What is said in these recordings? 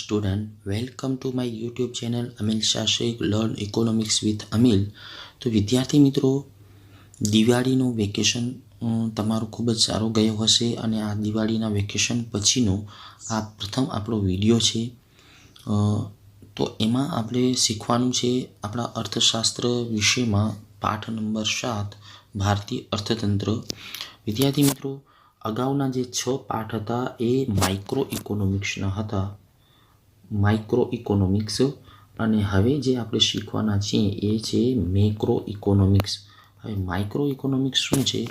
student welcome to my YouTube channel Amil શાશેક learn economics with Amil તો વિદ્યાર્થી મિત્રો, દિવાળીનું vacation તમારું ખૂબ જ સારો ગયો હશે અને આ દિવાળીના વેકેશન પછીનો આ પ્રથમ આપણો વીડિયો છે. તો એમાં આપણે શીખવાનું છે આપણા અર્થશાસ્ત્ર વિષયમાં પાઠ નંબર સાત, ભારતીય અર્થતંત્ર. વિદ્યાર્થી મિત્રો, અગાઉના જે છ પાઠ હતા એ માઇક્રો ઇકોનોમિક્સના હતા. માઇક્રો ઇકોનોમિક્સ અને હવે જે આપણે શીખવાના છીએ એ છે મેક્રો ઇકોનોમિક્સ હવે માઇક્રો ઇકોનોમિક્સ શું છે?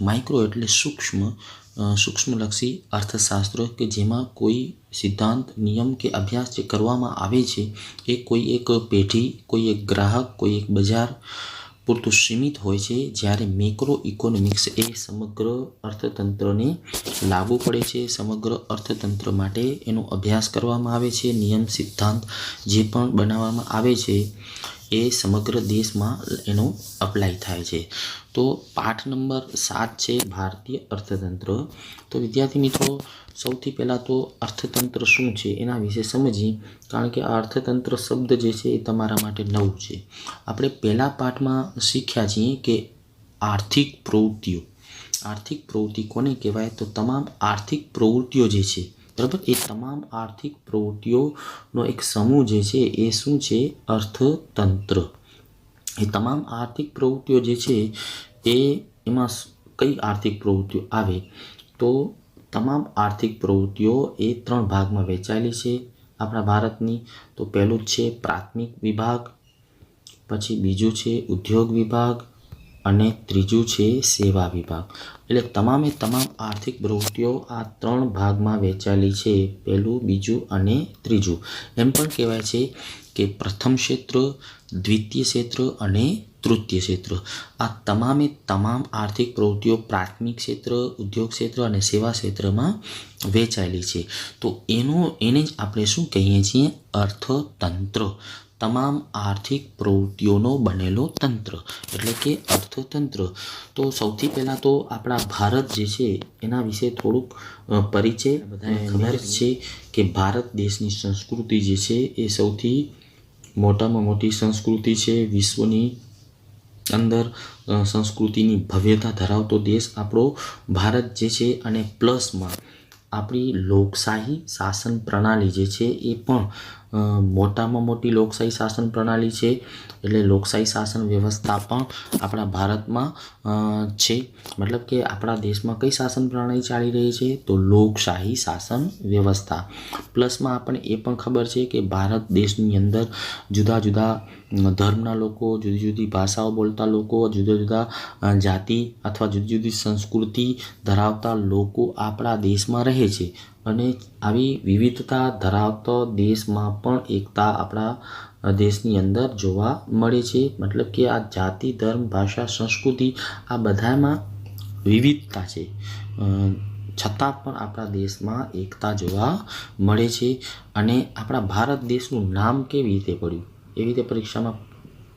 માઇક્રો એટલે સૂક્ષ્મ સૂક્ષ્મલક્ષી અર્થશાસ્ત્ર કે જેમાં કોઈ સિદ્ધાંત, નિયમ કે અભ્યાસ જે કરવામાં આવે છે એ કોઈ એક પેઢી, કોઈ એક ગ્રાહક, કોઈ એક બજાર પૂરતું સીમિત હોય છે જ્યારે મેક્રો ઇકોનોમિક્સ એ સમગ્ર અર્થતંત્રને લાગુ પડે છે. સમગ્ર અર્થતંત્ર માટે એનો અભ્યાસ કરવામાં આવે છે. નિયમ સિદ્ધાંત જે પણ બનાવવામાં આવે છે એ સમગ્ર દેશમાં એનો અપ્લાય થાય છે. તો પાઠ નંબર સાત છે ભારતીય અર્થતંત્ર. તો વિદ્યાર્થી મિત્રો, સૌથી પહેલાં તો અર્થતંત્ર શું છે એના વિશે સમજીએ. કારણ કે અર્થતંત્ર શબ્દ જે છે એ તમારા માટે નવું છે. આપણે પહેલાં પાઠમાં શીખ્યા છીએ કે આર્થિક પ્રવૃત્તિઓ. આર્થિક પ્રવૃત્તિ કોને કહેવાય? તો તમામ આર્થિક પ્રવૃત્તિઓ જે છે બરાબર એ તમામ આર્થિક પ્રવૃત્તિઓનો એક સમૂહ જે છે એ શું છે? અર્થતંત્ર. એ તમામ આર્થિક પ્રવૃત્તિઓ જે છે એ એમાં કઈ આર્થિક પ્રવૃત્તિઓ આવે? તો તમામ આર્થિક પ્રવૃત્તિઓ એ ત્રણ ભાગમાં વહેંચાયેલી છે આપણા ભારતની. તો પહેલું જ છે પ્રાથમિક વિભાગ, પછી બીજું છે ઉદ્યોગ વિભાગ અને ત્રીજું છે સેવા વિભાગ. એટલે તમામે તમામ આર્થિક પ્રવૃત્તિઓ આ ત્રણ ભાગમાં વહેંચાયેલી છે, પહેલું, બીજું અને ત્રીજું. એમ પણ કહેવાય છે કે પ્રથમ ક્ષેત્ર, દ્વિતીય ક્ષેત્ર અને તૃતીય ક્ષેત્ર. આ તમામે તમામ આર્થિક પ્રવૃત્તિઓ પ્રાથમિક ક્ષેત્ર, ઉદ્યોગ ક્ષેત્ર અને સેવા ક્ષેત્રમાં વહેંચાયેલી છે. તો એનો, એને જ આપણે શું કહીએ છીએ? અર્થતંત્ર. તમામ આર્થિક પ્રવૃત્તિઓનો બનેલો તંત્ર એટલે કે અર્થતંત્ર. તો સૌથી પહેલાં તો આપણા ભારત જે છે એના વિશે થોડુંક પરિચય બધાને ખબર છે. કે ભારત દેશની સંસ્કૃતિ જે છે એ સૌથી મોટામાં મોટી સંસ્કૃતિ છે. વિશ્વની અંદર સંસ્કૃતિની ભવ્યતા ધરાવતો દેશ આપણો ભારત જે છે અને પ્લસમાં. આપણી લોકશાહી શાસન પ્રણાલી જે છે એ પણ મોટામાં મોટી લોકશાહી શાસન પ્રણાલી છે. એટલે લોકશાહી શાસન વ્યવસ્થા પણ આપણા ભારતમાં છે. મતલબ કે આપણા દેશમાં કઈ શાસન પ્રણાલી ચાલી રહી છે? તો લોકશાહી શાસન વ્યવસ્થા. પ્લસમાં આપણને એ પણ ખબર છે કે ભારત દેશની અંદર જુદા જુદા ધર્મના લોકો, જુદી જુદી ભાષાઓ બોલતા લોકો, જુદા જુદા જાતિ અથવા જુદી જુદી સંસ્કૃતિ ધરાવતા લોકો આપણા દેશમાં રહે છે. અને આવી વિવિધતા ધરાવતો દેશમાં પણ એકતા આપણા દેશની અંદર જોવા મળે છે. મતલબ કે આ જાતિ, ધર્મ, ભાષા, સંસ્કૃતિ આ બધામાં વિવિધતા છે. છતાં પણ આપણા દેશમાં એકતા જોવા મળે છે અને આપણા ભારત દેશનું નામ કેવી રીતે પડ્યું? એવી રીતે પરીક્ષામાં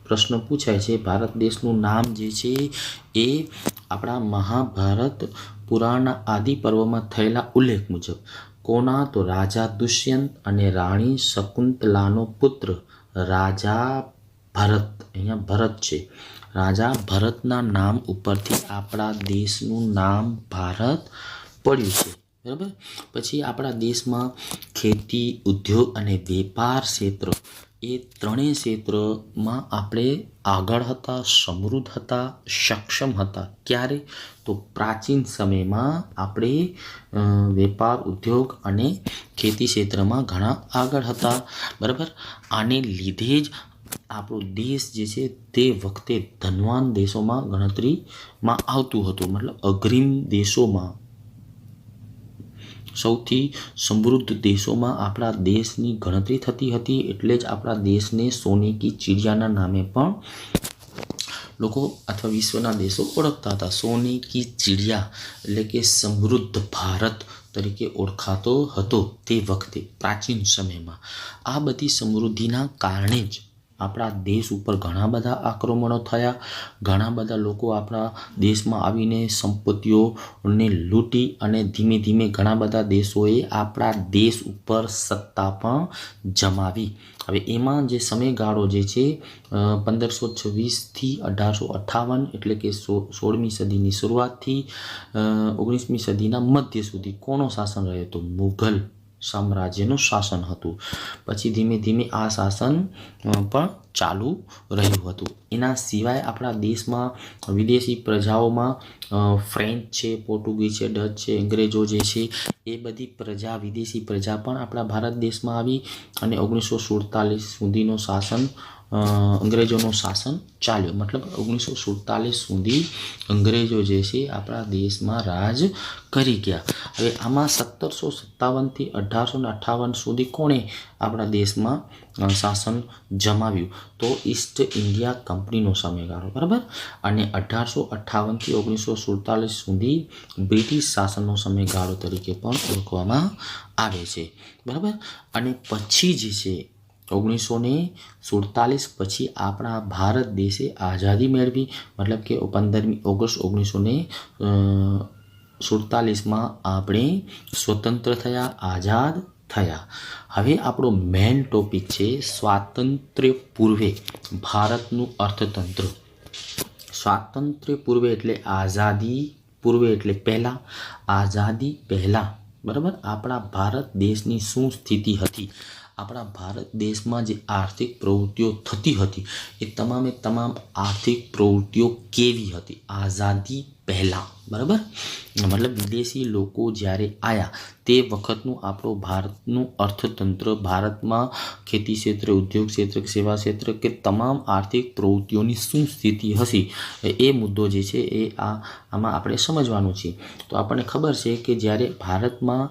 પ્રશ્ન પૂછાય છે. ભારત દેશનું નામ જે છે એ આપણા મહાભારત પુરાણના આદિ પર્વમાં થયેલા ઉલ્લેખ મુજબ, કોના તો રાજા દુષ્યંત અને રાણી શકુંતલાનો પુત્ર રાજા ભરત, અહીંયા ભરત છે. રાજા ભરતના નામ ઉપરથી આપણા દેશનું નામ ભારત પડ્યું છે. બરાબર? પછી આપણા દેશમાં ખેતી, ઉદ્યોગ અને વેપાર ક્ષેત્ર. એ ત્રણેય ક્ષેત્રમાં આપણે આગળ હતા, સમૃદ્ધ હતા, સક્ષમ હતા. ક્યારે? તો પ્રાચીન સમયમાં આપણે વેપાર, ઉદ્યોગ અને ખેતી ક્ષેત્રમાં ઘણા આગળ હતા. બરાબર? આને લીધે જ આપણો દેશ જે છે તે વખતે ધનવાન દેશોમાં ગણતરીમાં આવતું હતું. મતલબ અગ્રીમ દેશોમાં સૌથી સમૃદ્ધ દેશોમાં આપણા દેશની ગણતરી થતી હતી એટલે જ આપણા દેશને સોને કી ચિડિયાના નામે પણ લોકો અથવા વિશ્વના દેશો ઓળખતા હતા. સોને કી ચિડિયા એટલે કે સમૃદ્ધ ભારત તરીકે ઓળખાતો હતો તે વખતે પ્રાચીન સમયમાં. આ બધી સમૃદ્ધિના કારણે જ આપણા દેશ ઉપર ઘણા બધા આક્રમણો થયા. ઘણા બધા લોકો આપણા દેશમાં આવીને સંપત્તિઓને લૂંટી અને ધીમે ધીમે ઘણા બધા દેશોએ આપણા દેશ ઉપર સત્તા પણ જમાવી. હવે એમાં જે સમયગાળો જે છે પંદરસો છવ્વીસથી અઢારસો અઠ્ઠાવન એટલે કે સો, સોળમી સદીની શરૂઆતથી ઓગણીસમી સદીના મધ્ય સુધી કોનો શાસન રહ્યો હતો મુઘલ. સામ્રાજ્યનું શાસન હતું. પછી ધીમે ધીમે આ શાસન પણ ચાલુ રહ્યું હતું. એના સિવાય આપણા દેશમાં વિદેશી પ્રજાઓમાં ફ્રેન્ચ છે, પોર્ટુગીઝ છે, ડચ છે, અંગ્રેજો જે છે, એ બધી પ્રજા, વિદેશી પ્રજા પણ આપણા ભારત દેશમાં આવી અને ઓગણીસો સુડતાલીસ સુધીનું શાસન અંગ્રેજોનું શાસન ચાલ્યું. મતલબ ઓગણીસો સુડતાલીસ સુધી અંગ્રેજો જે છે આપણા દેશમાં રાજ કરી ગયા. હવે આમાં સત્તરસો સત્તાવનથી અઢારસો ને અઠાવન સુધી કોણે આપણા દેશમાં શાસન જમાવ્યું? તો ઈસ્ટ ઇન્ડિયા કંપનીનો સમયગાળો, બરાબર? અને અઢારસો અઠ્ઠાવનથી ઓગણીસો સુડતાલીસ સુધી બ્રિટિશ શાસનનો સમયગાળો તરીકે પણ ઓળખવામાં આવે છે. બરાબર? અને પછી જે છે ઓગણીસો ને સુડતાલીસ પછી આપણા ભારત દેશે આઝાદી મેળવી. મતલબ કે પંદરમી ઓગસ્ટ ઓગણીસો ને સુડતાલીસમાં આપણે સ્વતંત્ર થયા, આઝાદ થયા. હવે આપણો મેઇન ટોપિક છે સ્વાતંત્ર્ય પૂર્વે ભારતનું અર્થતંત્ર. સ્વાતંત્ર્ય પૂર્વે એટલે આઝાદી પૂર્વે એટલે પહેલાં, આઝાદી પહેલાં. બરાબર? આપણા ભારત દેશની શું સ્થિતિ હતી? આપણા ભારત દેશમાં જે આર્થિક પ્રવૃત્તિઓ થતી હતી એ તમામે તમામ આર્થિક પ્રવૃત્તિઓ કેવી હતી? આઝાદી પહેલાં, બરાબર? મતલબ વિદેશી લોકો જ્યારે આવ્યા તે વખતનું આપણું ભારતનું અર્થતંત્ર, ભારતમાં ખેતી ક્ષેત્ર, ઉદ્યોગ ક્ષેત્ર, સેવા ક્ષેત્ર કે તમામ આર્થિક પ્રવૃત્તિઓની શું સ્થિતિ હશે, એ મુદ્દો જે છે એ આ, આમાં આપણે સમજવાનું છે. તો આપણને ખબર છે કે જ્યારે ભારતમાં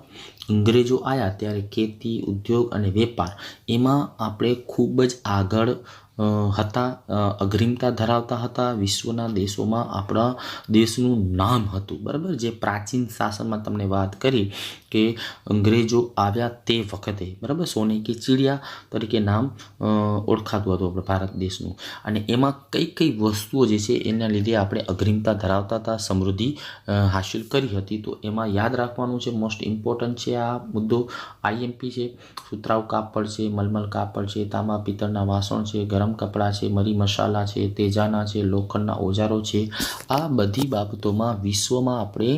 અંગ્રેજો આવ્યા ત્યારે ખેતી, ઉદ્યોગ અને વેપાર, એમાં આપણે ખૂબ જ આગળ હતા. અગ્રિમતા ધરાવતા હતા. વિશ્વના દેશોમાં આપણા દેશનું નામ હતું. બરાબર? જે પ્રાચીન શાસનમાં તમને વાત કરી કે અંગ્રેજો આવ્યા તે વખતે, બરાબર? સોને કી ચીડિયા તરીકે નામ ઓળખાતું હતું આપણે ભારત દેશનું. અને એમાં કઈ કઈ વસ્તુઓ જે છે એના લીધે આપણે અગ્રિમતા ધરાવતા હતા, સમૃદ્ધિ હાંસિલ કરી હતી, તો એમાં યાદ રાખવાનું છે મોસ્ટ ઇમ્પોર્ટન્ટ છે આ મુદ્દો. આઈએમપી છે, સુતરાઉ કાપડ છે, મલમલ કાપડ છે, તાંબા પિત્તળના વાસણ છે, ગરમ કપડાં છે, મરી મસાલા છે, તેજાના છે, લોખંડના ઓજારો છે. આ બધી બાબતોમાં વિશ્વમાં આપણે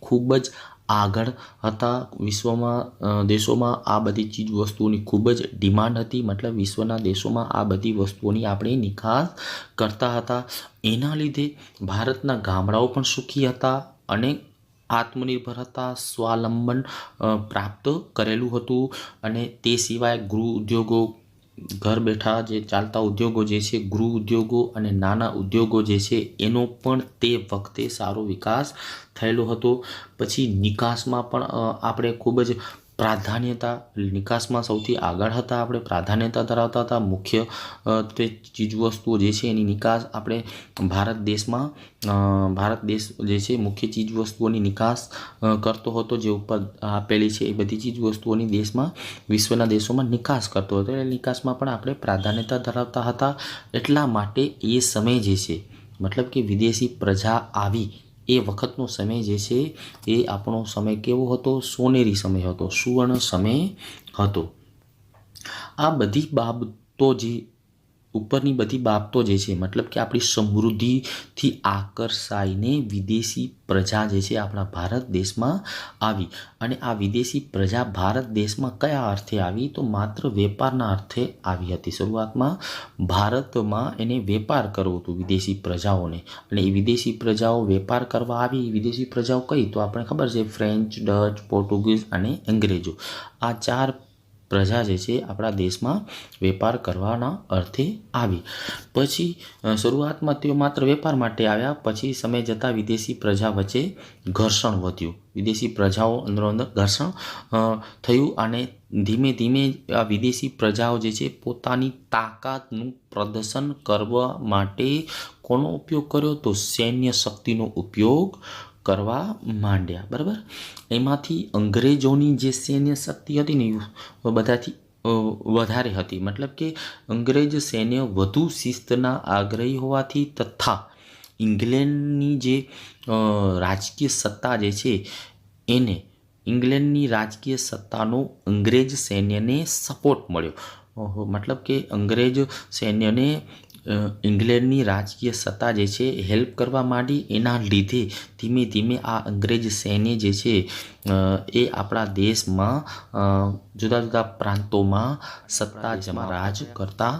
ખૂબ જ આગળ હતા. વિશ્વમાં દેશોમાં આ બધી ચીજ વસ્તુઓની ખૂબ જ ડિમાન્ડ હતી. મતલબ વિશ્વના દેશોમાં આ બધી વસ્તુઓની આપણે નિકાસ કરતા હતા. એના લીધે ભારતના ગામડાઓ પણ સુખી હતા અને આત્મનિર્ભર હતા, સ્વાવલંબન પ્રાપ્ત કરેલું હતું. અને તે સિવાય ગૃહ ઉદ્યોગો ઘર બેઠા જે ચાલતા ઉદ્યોગો જે છે, ગૃહ ઉદ્યોગો અને નાના ઉદ્યોગો જે છે, એનો પણ તે વખતે સારો વિકાસ થયેલો હતો. પછી નિકાસમાં પણ આપણે ખૂબ જ પ્રાધાન્યતા નિકાસમાં સૌથી આગળ હતા. આપણે પ્રાધાન્યતા ધરાવતા હતા. મુખ્ય તે ચીજવસ્તુઓ જે છે એની નિકાસ આપણે ભારત દેશમાં ભારત દેશ જે છે મુખ્ય ચીજવસ્તુઓની નિકાસ કરતો હતો. જે ઉપર આપેલી છે એ બધી ચીજવસ્તુઓની દેશમાં, વિશ્વના દેશોમાં નિકાસ કરતો હતો. એટલે નિકાસમાં પણ આપણે પ્રાધાન્યતા ધરાવતા હતા. એટલા માટે એ સમય જે છે, મતલબ કે વિદેશી પ્રજા આવી એ વખતનો સમય જે છે એ આપણો સમય કેવો હતો? સોનેરી સમય હતો, સુવર્ણ સમય હતો. આ બધી બાબતો જે ઉપરની બધી બાબતો જે છે, મતલબ કે આપણી સમૃદ્ધિથી આકર્ષાઈને વિદેશી પ્રજા જે છે, આપણા ભારત દેશમાં આવી. અને આ વિદેશી પ્રજા ભારત દેશમાં કયા અર્થે આવી? તો માત્ર વેપારના અર્થે આવી હતી. શરૂઆતમાં ભારતમાં એને વેપાર કરવો હતો વિદેશી પ્રજાઓને. અને એ વિદેશી પ્રજાઓ વેપાર કરવા આવી વિદેશી પ્રજાઓ કઈ? તો આપણે ખબર છે, ફ્રેન્ચ, ડચ, પોર્ટુગીઝ અને અંગ્રેજો. આ ચાર પ્રજા જે છે, આપણા દેશમાં વેપાર કરવાના અર્થે આવી. પછી શરૂઆતમાં તેઓ માત્ર વેપાર માટે આવ્યા, પછી સમય જતાં વિદેશી પ્રજા વચ્ચે ઘર્ષણ વધ્યું. વિદેશી પ્રજાઓ અંદરો અંદર ઘર્ષણ થયું અને ધીમે ધીમે આ વિદેશી પ્રજાઓ જે છે, પોતાની તાકાતનું પ્રદર્શન કરવા માટે કોનો ઉપયોગ કર્યો? તો સૈન્ય શક્તિનો ઉપયોગ કરવા માંડ્યા, બરાબર? એમાંથી અંગ્રેજોની જે સૈન્ય શક્તિ હતી ને બધાથી વધારે હતી. મતલબ કે અંગ્રેજ સૈન્ય વધુ શિસ્તના આગ્રહી હોવાથી તથા ઇંગ્લેન્ડની જે રાજકીય સત્તા જે છે, એને ઇંગ્લેન્ડની રાજકીય સત્તાનો અંગ્રેજ સૈન્યને સપોર્ટ મળ્યો. મતલબ કે અંગ્રેજ સૈન્યને ઇંગ્લેન્ડની રાજકીય સત્તા જે છે હેલ્પ કરવા માંડી એના લીધે ધીમે ધીમે આ અંગ્રેજ સૈન્ય જે છે એ આપણા દેશમાં જુદા જુદા પ્રાંતોમાં સત્તા જમા રાજ કરતા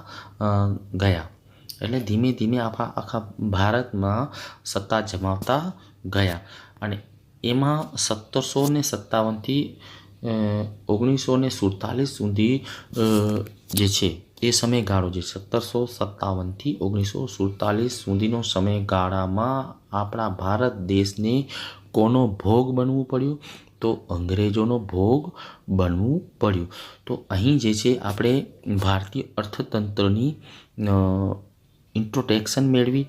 ગયા. એટલે ધીમે ધીમે આપણા આખા ભારતમાં સત્તા જમાવતા ગયા. અને એમાં સત્તરસો ને સત્તાવનથી ઓગણીસો ને સુડતાલીસ સુધી જે છે એ સમયગાળો જે સત્તરસો સત્તાવનથી ઓગણીસો સુડતાલીસ સુધીનો સમયગાળામાં આપણા ભારત દેશને કોનો ભોગ બનવું પડ્યું? તો અંગ્રેજોનો ભોગ બનવું પડ્યું. તો અહીં જે છે, આપણે ભારતીય અર્થતંત્રની ઇન્ટ્રોટેક્શન મેળવી.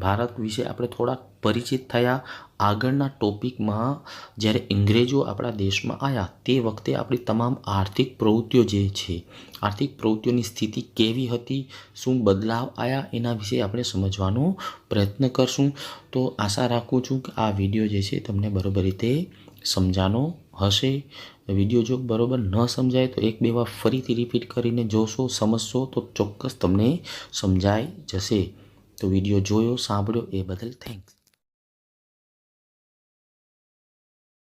ભારત વિશે આપણે થોડાક પરિચિત થયા. આગળના ટોપિકમાં જ્યારે અંગ્રેજો આપણા દેશમાં આવ્યા, તે વખતે આપણી તમામ આર્થિક પ્રવૃત્તિઓ જે છે, આર્થિક પ્રવૃત્તિઓની સ્થિતિ કેવી હતી, શું બદલાવ આવ્યા, એના વિશે આપણે સમજવાનો પ્રયત્ન કરશું. તો આશા રાખું છું કે આ વીડિયો જે છે, તમને બરોબર રીતે સમજાનો હશે. વીડિયો જો બરોબર ન સમજાય, તો એક બે વાર ફરીથી રિપીટ કરીને જોશો, સમજશો, તો ચોક્કસ તમને સમજાઈ જશે. તો વીડિયો જોયો, સાંભળ્યો, એ બદલ થેન્ક્સ